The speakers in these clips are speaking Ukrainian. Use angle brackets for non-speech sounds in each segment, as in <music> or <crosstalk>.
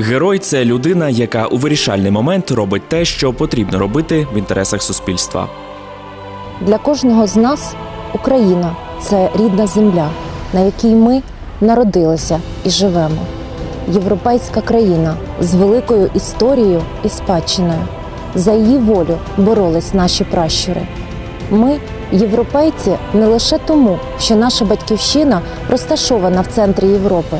Герой це людина, яка у вирішальний момент робить те, що потрібно робити в інтересах суспільства. Для кожного з нас Україна це рідна земля, на якій ми народилися і живемо. Європейська країна з великою історією і спадщиною. За її волю боролись наші пращури. Ми, європейці, не лише тому, що наша батьківщина розташована в центрі Європи,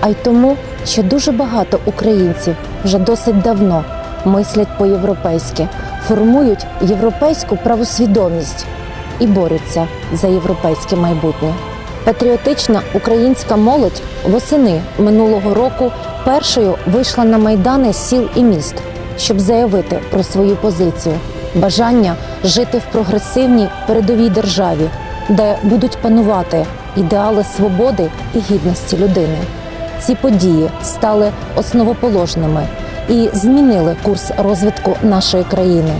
а й тому, що дуже багато українців вже досить давно мислять по-європейськи, формують європейську правосвідомість і борються за європейське майбутнє. Патріотична українська молодь восени минулого року першою вийшла на майдани сіл і міст, щоб заявити про свою позицію, бажання жити в прогресивній передовій державі, де будуть панувати ідеали свободи і гідності людини. Ці події стали основоположними і змінили курс розвитку нашої країни.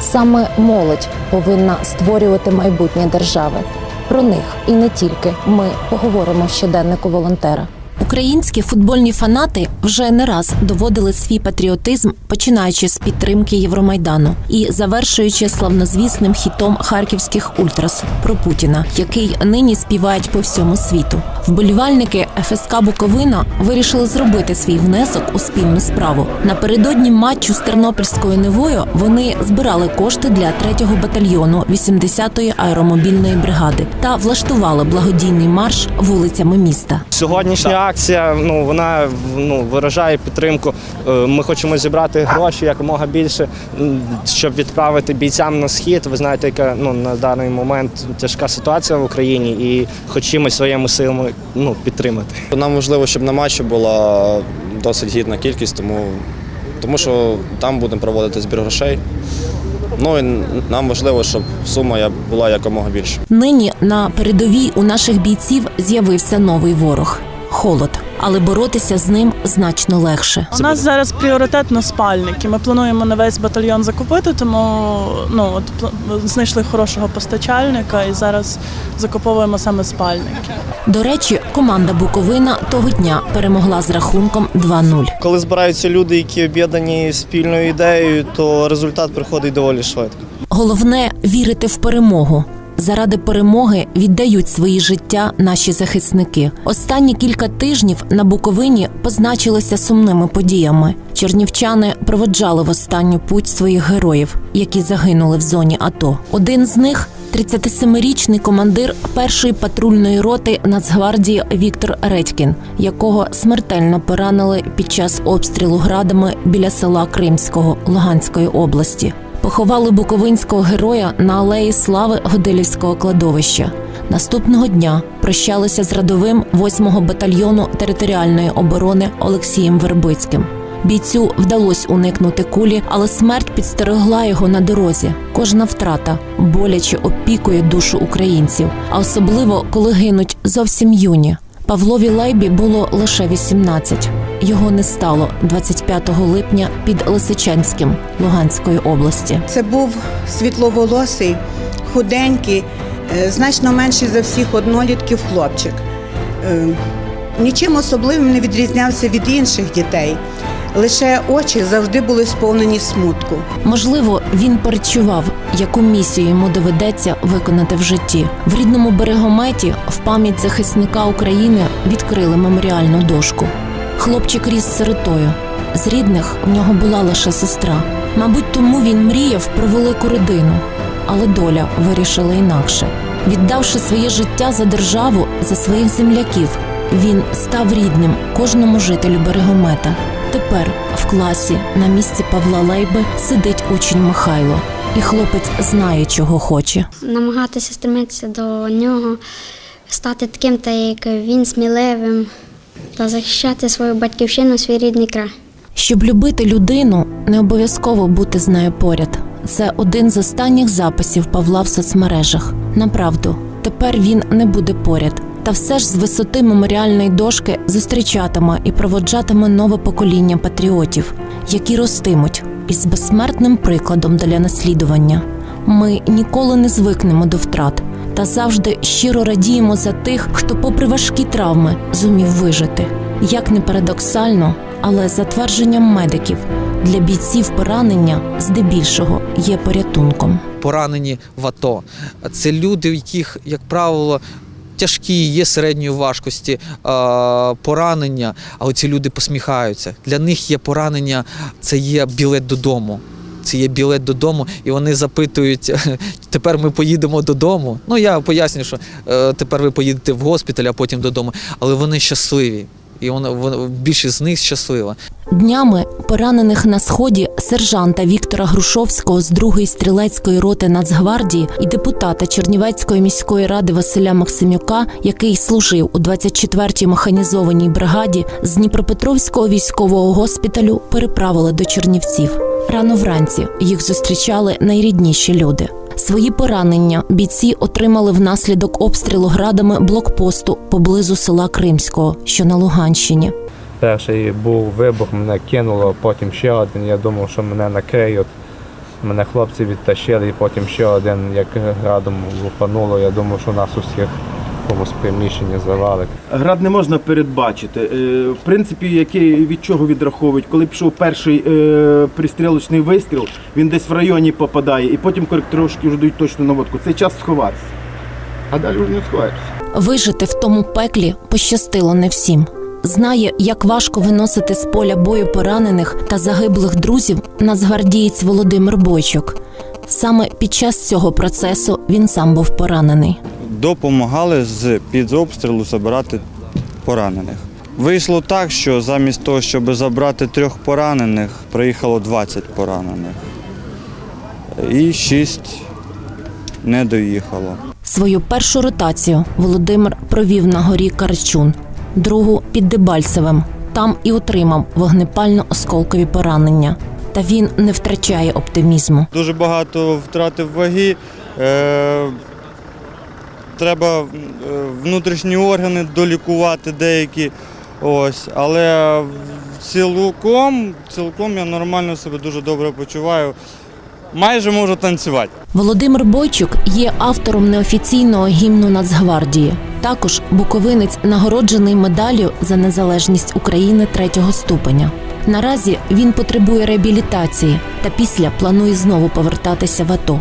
Саме молодь повинна створювати майбутнє держави. Про них і не тільки ми поговоримо в щоденнику волонтера. Українські футбольні фанати вже не раз доводили свій патріотизм, починаючи з підтримки Євромайдану і завершуючи славнозвісним хітом харківських ультрас про Путіна, який нині співають по всьому світу. Вболівальники ФСК Буковина вирішили зробити свій внесок у спільну справу. Напередодні матчу з Тернопільською Невою вони збирали кошти для 3-го батальйону 80-ї аеромобільної бригади та влаштували благодійний марш вулицями міста. Сьогоднішня акція ну вона ну виражає підтримку. Е, Ми хочемо зібрати гроші якомога більше, щоб відправити бійцям на схід. Ви знаєте, яка ну на даний момент тяжка ситуація в Україні, і хочемо своїми силами ну підтримати. Нам важливо, щоб на матчі була досить гідна кількість, тому, тому що там будемо проводити збір грошей. Ну і нам важливо, щоб сума була якомога більше. Нині на передовій у наших бійців з'явився новий ворог холод, але боротися з ним значно легше. У нас зараз пріоритет на спальники. Ми плануємо на весь батальйон закупити, тому ну от знайшли хорошого постачальника і зараз закуповуємо саме спальники. До речі, команда Буковина того дня перемогла з рахунком 2-0. Коли збираються люди, які об'єднані спільною ідеєю, то результат приходить доволі швидко. Головне вірити в перемогу. Заради перемоги віддають свої життя наші захисники. Останні кілька тижнів на Буковині позначилися сумними подіями. Чернівчани проводжали в останню путь своїх героїв, які загинули в зоні АТО. Один з них 37-річний командир першої патрульної роти Нацгвардії Віктор Редькін, якого смертельно поранили під час обстрілу градами біля села Кримського Луганської області. Поховали буковинського героя на алеї слави Годилівського кладовища. Наступного дня прощалися з рядовим 8-го батальйону територіальної оборони Олексієм Вербицьким. Бійцю вдалося уникнути кулі, але смерть підстерегла його на дорозі. Кожна втрата боляче опікує душу українців, а особливо коли гинуть зовсім юні. Павлові Лайбі було лише 18. Його не стало 25 липня під Лисичанським Луганської області. Це був світловолосий, худенький, е, значно менший за всіх однолітків хлопчик. Е, Нічим особливим не відрізнявся від інших дітей. Лише очі завжди були сповнені смутку. Можливо, він перечував, яку місію йому доведеться виконати в житті. В рідному берегометі в пам'ять захисника України відкрили меморіальну дошку. Хлопчик ріс сиротою. З рідних в нього була лише сестра. Мабуть, тому він мріяв про велику родину, але доля вирішила інакше. Віддавши своє життя за державу, за своїх земляків, він став рідним кожному жителю берегомета. Тепер в класі на місці Павла Лейби сидить учень Михайло, і хлопець знає, чого хоче. намагатися стремитися до нього, стати таким, та як він сміливим та захищати свою батьківщину, свій рідний край. Щоб любити людину, не обов'язково бути з нею поряд. Це один з останніх записів Павла в соцмережах. Направду, тепер він не буде поряд. Та все ж з висоти меморіальної дошки зустрічатиме і проводжатиме нове покоління патріотів, які ростимуть із безсмертним прикладом для наслідування. Ми ніколи не звикнемо до втрат та завжди щиро радіємо за тих, хто, попри важкі травми, зумів вижити. Як не парадоксально, Але за твердженням медиків, для бійців поранення здебільшого є порятунком. поранені в АТО. Це люди, в яких, як правило, тяжкі, є середньої важкості поранення, але ці люди посміхаються. Для них є поранення, це є білет додому. Це є білет додому, і вони запитують: <laughs> тепер ми поїдемо додому. Ну я пояснюю, що е, тепер ви поїдете в госпіталь, а потім додому. Але вони щасливі. І вона, вона більшість з них щаслива. Днями поранених на сході сержанта Віктора Грушовського з 2-ї стрілецької роти Нацгвардії і депутата Чернівецької міської ради Василя Максимюка, який служив у 24-й механізованій бригаді, з Дніпропетровського військового госпіталю переправили до Чернівців. Рано вранці їх зустрічали найрідніші люди. Свої поранення бійці отримали внаслідок обстрілу градами блокпосту поблизу села Кримського, що на Луганщині. Перший був вибух, мене кинуло, потім ще один. Я думав, що мене накриють. Мене хлопці відтащили, і потім ще один, як градом лупануло. Я думав, що нас усіх якомусь приміщенні завалить. Град не можна передбачити. Е, В принципі, який від чого відраховують, коли пішов перший е, пристрілочний вистріл, він десь в районі попадає, і потім коректировщики вже дають точну наводку. Це час сховатися. А далі вже не сховаєшся. Вижити в тому пеклі пощастило не всім. Знає, як важко виносити з поля бою поранених та загиблих друзів нацгвардієць Володимир Бойчук. Саме під час цього процесу він сам був поранений. Допомагали з під обстрілу забирати поранених. Вийшло так, що замість того, щоб забрати трьох поранених, приїхало 20 поранених. І 6 не доїхало. Свою першу ротацію Володимир провів на горі Карчун, другу під Дебальцевим. Там і отримав вогнепально-осколкові поранення. Та він не втрачає оптимізму. Дуже багато втратив ваги. Треба е, внутрішні органи долікувати деякі. Ось. Але цілком, цілком я нормально себе дуже добре почуваю. Майже можу танцювати. Володимир Бойчук є автором неофіційного гімну Нацгвардії. Також буковинець нагороджений медаллю за незалежність України третього ступеня. Наразі він потребує реабілітації та після планує знову повертатися в АТО.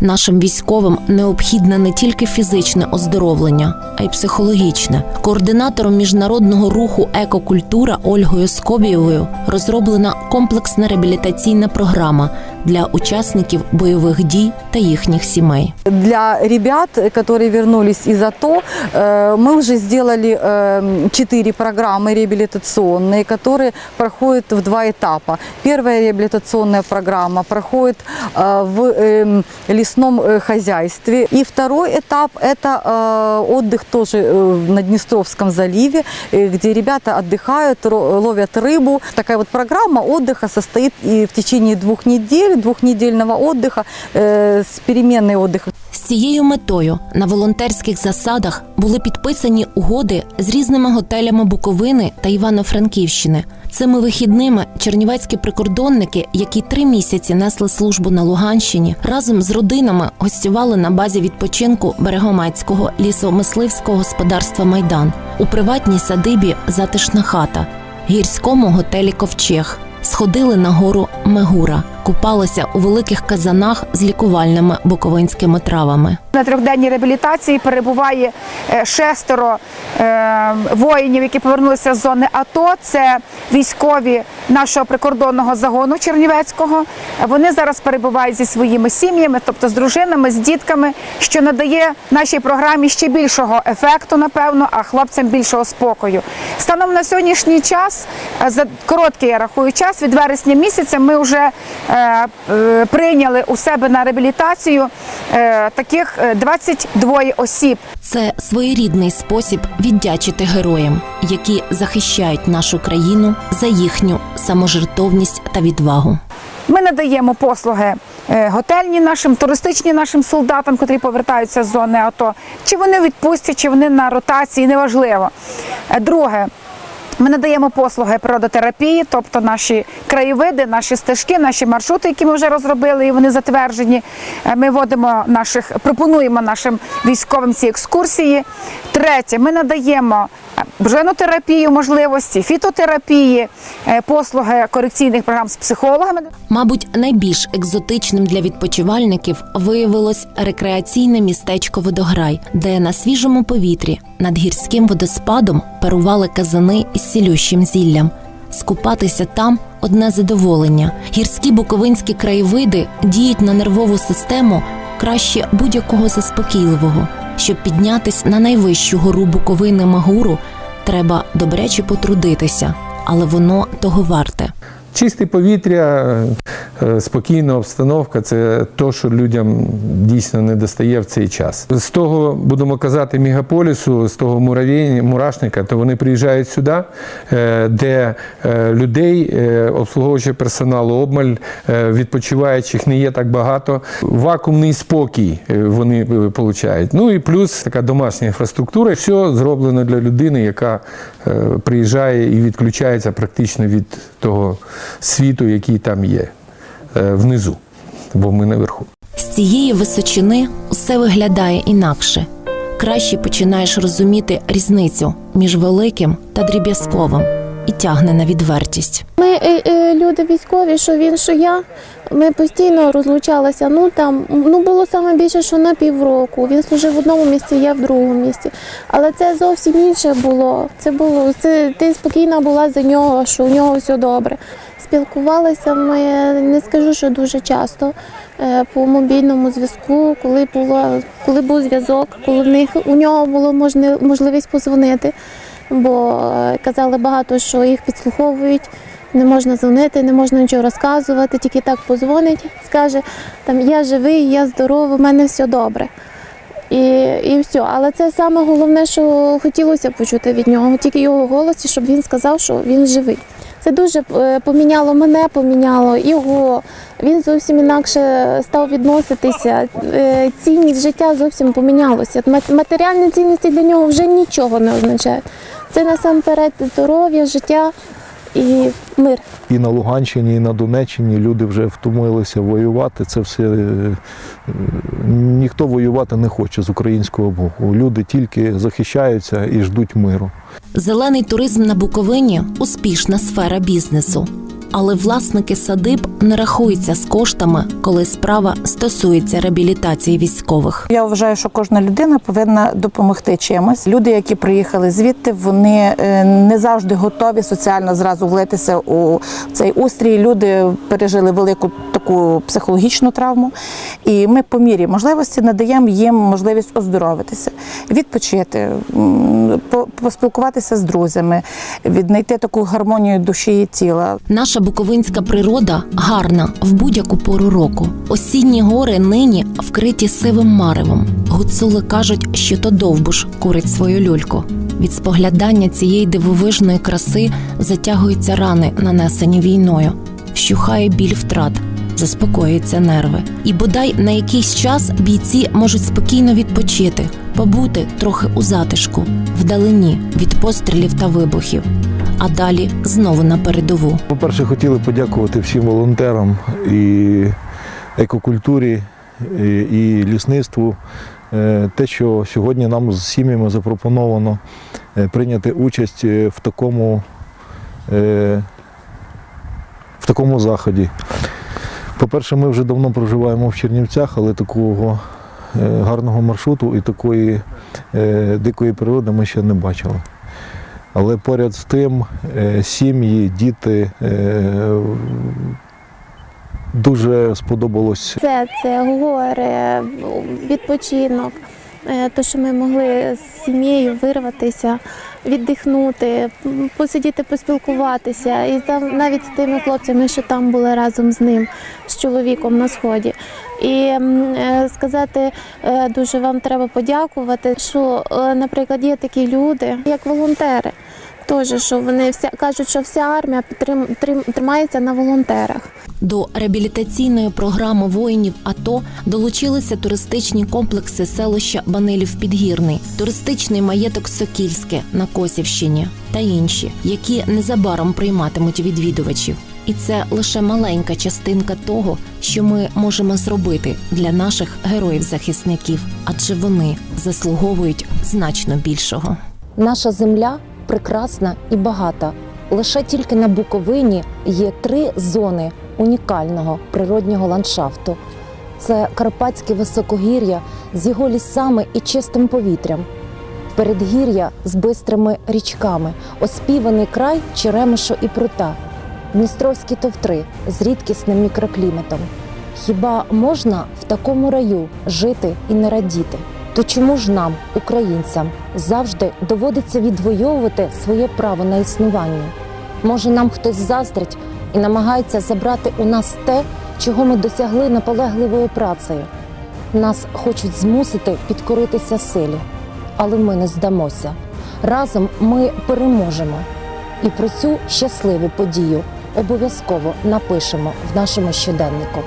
Нашим військовим необхідне не тільки фізичне оздоровлення, а й психологічне. Координатором міжнародного руху Екокультура Ольгою Скобієвою розроблена комплексна реабілітаційна програма для учасників бойових дій та їхніх сімей. Для ребят, которые вернулись из АТО, э, мы уже сделали э, четыре программы реабилитационные, которые проходят в два этапа. Первая реабилитационная программа проходит э, в э, лесном э, хозяйстве. И второй этап – это э, отдых тоже э, на Днестровском заливе, э, где ребята отдыхают, ро- ловят рыбу. Такая вот программа отдыха состоит и в течение двух недель, двухнедельного отдыха э, с переменной отдыха. З цією метою на волонтерських засадах були підписані угоди з різними готелями Буковини та Івано-Франківщини. Цими вихідними чернівецькі прикордонники, які три місяці несли службу на Луганщині, разом з родинами гостювали на базі відпочинку Берегомецького лісомисливського господарства Майдан у приватній садибі Затишна хата, гірському готелі Ковчег. Сходили на гору Мегура, купалися у великих казанах з лікувальними буковинськими травами. На трьохденній реабілітації перебуває е, шестеро е, воїнів, які повернулися з зони АТО. Це військові нашого прикордонного загону Чернівецького. Вони зараз перебувають зі своїми сім'ями, тобто з дружинами, з дітками, що надає нашій програмі ще більшого ефекту, напевно, а хлопцям більшого спокою. Станом на сьогоднішній час, е, за короткий я рахую час, від вересня місяця ми вже прийняли у себе на реабілітацію е, таких е, 22 осіб. Це своєрідний спосіб віддячити героям, які захищають нашу країну за їхню саможертовність та відвагу. Ми надаємо послуги е, готельні нашим, туристичні нашим солдатам, котрі повертаються з зони АТО. Чи вони у відпустці, чи вони на ротації, неважливо. Е, Друге. Ми надаємо послуги природотерапії, тобто наші краєвиди, наші стежки, наші маршрути, які ми вже розробили, і вони затверджені. Е, Ми водимо наших, пропонуємо нашим військовим ці екскурсії. Третє, ми надаємо бженотерапію можливості, фітотерапії, е, послуги корекційних програм з психологами. Мабуть, найбільш екзотичним для відпочивальників виявилось рекреаційне містечко Водограй, де на свіжому повітрі над гірським водоспадом парували казани із цілющим зіллям. Скупатися там одне задоволення. Гірські буковинські краєвиди діють на нервову систему краще будь-якого заспокійливого. Щоб піднятись на найвищу гору Буковини Магуру, треба добряче потрудитися, але воно того варте. Чисте повітря, е, спокійна обстановка це то, що людям дійсно не достає в цей час. З того, будемо казати, мегаполісу, з того мурашника, то вони приїжджають сюди, е, де е, людей, е, обслуговуючого персоналу, обмаль, е, відпочиваючих не є так багато. Вакуумний спокій е, вони е, получають. Ну і плюс така домашня інфраструктура. Все зроблено для людини, яка е, приїжджає і відключається практично від того світу, який там є е, внизу, бо ми наверху. З цієї височини усе виглядає інакше. Краще починаєш розуміти різницю між великим та дріб'язковим і тягне на відвертість. Ми е, е, люди військові, що він, що я. Ми постійно розлучалися. Ну там ну було саме більше, що на півроку. Він служив в одному місці, я в другому місці. Але це зовсім інше було. Це було це ти спокійна була за нього, що у нього все добре. Спілкувалися ми не скажу, що дуже часто е, по мобільному зв'язку, коли було, коли був зв'язок, коли в них у нього було можливість позвонити бо е, казали багато, що їх підслуховують, не можна дзвонити, не можна нічого розказувати, тільки так позвонить, скаже, там я живий, я здоровий, в мене все добре. І, і все. Але це саме головне, що хотілося почути від нього, тільки його голос, щоб він сказав, що він живий. Це дуже е, поміняло мене, поміняло його. Він зовсім інакше став відноситися. Е, Цінність життя зовсім помінялося. Матеріальні цінності для нього вже нічого не означають. Це насамперед здоров'я, життя і мир. І на Луганщині, і на Донеччині люди вже втомилися воювати. Це все е, ніхто воювати не хоче з українського боку. Люди тільки захищаються і ждуть миру. Зелений туризм на Буковині успішна сфера бізнесу. Але власники садиб не рахуються з коштами, коли справа стосується реабілітації військових. Я вважаю, що кожна людина повинна допомогти чимось. Люди, які приїхали звідти, вони е, не завжди готові соціально зразу влитися у цей устрій. Люди пережили велику таку психологічну травму, і ми по мірі можливості надаємо їм можливість оздоровитися, відпочити, по- поспілкуватися з друзями, віднайти таку гармонію душі і тіла. Наша буковинська природа гарна в будь-яку пору року. Осінні гори нині вкриті сивим маревом. Гуцули кажуть, що то довбуш курить свою люльку. Від споглядання цієї дивовижної краси затягуються рани, нанесені війною, вщухає біль втрат. Заспокоюються нерви, і бодай на якийсь час бійці можуть спокійно відпочити, побути трохи у затишку, вдалині від пострілів та вибухів, а далі знову на передову. По-перше, хотіли подякувати всім волонтерам і екокультурі, і, лісництву. Е, Те, що сьогодні нам з сім'ями запропоновано е, прийняти участь е, в такому, в такому заході. По-перше, ми вже давно проживаємо в Чернівцях, але такого е, гарного маршруту і такої е, дикої природи ми ще не бачили. Але поряд з тим е, сім'ї, діти дуже сподобалось. Це, це горе, відпочинок. Е, То, що ми могли з сім'єю вирватися, віддихнути, посидіти, поспілкуватися. І навіть з тими хлопцями, що там були разом з ним, з чоловіком на сході. І е, сказати е, дуже вам треба подякувати, що, е, наприклад, є такі люди, як волонтери. Теж, що вони вся кажуть, що вся армія підтрим, трим- тримається на волонтерах. До реабілітаційної програми воїнів АТО долучилися туристичні комплекси селища Банилів Підгірний, туристичний маєток Сокільське на Косівщині та інші, які незабаром прийматимуть відвідувачів. І це лише маленька частинка того, що ми можемо зробити для наших героїв-захисників, адже вони заслуговують значно більшого. Наша земля прекрасна і багата. Лише тільки на Буковині є три зони унікального природнього ландшафту. Це Карпатське високогір'я з його лісами і чистим повітрям, передгір'я з бистрими річками, оспіваний край Черемишу і Прута, Дністровські товтри з рідкісним мікрокліматом. Хіба можна в такому раю жити і не радіти? То чому ж нам, українцям, завжди доводиться відвоювати своє право на існування? Може, нам хтось заздрить і намагається забрати у нас те, чого ми досягли наполегливою працею? Нас хочуть змусити підкоритися силі, але ми не здамося. Разом ми переможемо. І про цю щасливу подію обов'язково напишемо в нашому щоденнику.